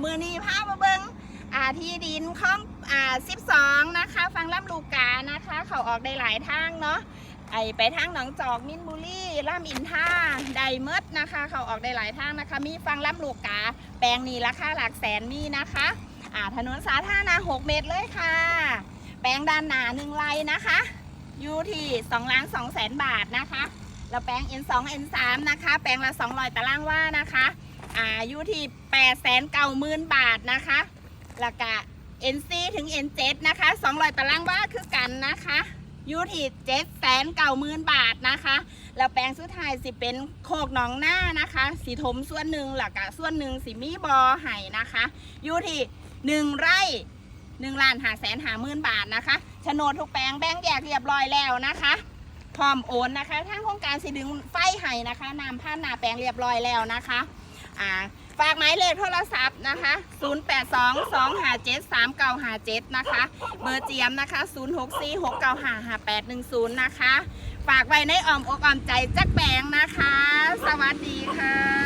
เบอร์นีผ้ามะเบิงที่ดินข้องอ่า12นะคะ ฟังล่ำลูกกานะคะ เขาออกได้หลายทางเนาะไอไปทางหนองจอกมินบุรีล่ามอินท่าไดเมดนะคะ เขาออกได้หลายทางนะคะ มีฟังล่ำลูกกา แปลงนี้ราคาหลักแสนมีนะคะอ่าถนนสาธารณะ6เมตรเลยค่ะ แปลงด้านหนาหนึ่งไร่นะคะอยู่ที่2ล้าน2แสนบาทนะคะแล้วแปลง N2 N3 นะคะ แปลงละ 200 ตารางว่านะคะ อ่าอยู่ที่8แสนเก้าหมื่นบาทนะคะแล้วก็ NC ถึง N7 นะคะ200ตารางว่าคือกันนะคะอยู่ที่7แสนเก้าหมื่นบาทนะคะแล้วแปลงสุดท้ายสิเป็นโคกหนองหน้านะคะสีถมส่วนหนึ่งหลักกะส่วนหนึ่งสีมีบอไห่นะคะอยู่ที่หนึ่งไร่หนึ่งล้านหาแสนหาหมื่นบาทนะคะโฉนดทุกแปลงแบ่งแยกเรียบร้อยแล้วนะคะ พร้อมโอนนะคะทางโครงการสิดึงไฟไห้นะคะนำผ่าหนาแปลงเรียบร้อยแล้วนะคะ อ่าฝากหมายเลขโทรศัพท์นะคะ 0822573957 นะคะ เบอร์เจียมนะคะ 0646955810 นะคะ ฝากไว้ในอ้อมอกอ้อมใจจักแปงนะคะ สวัสดีค่ะ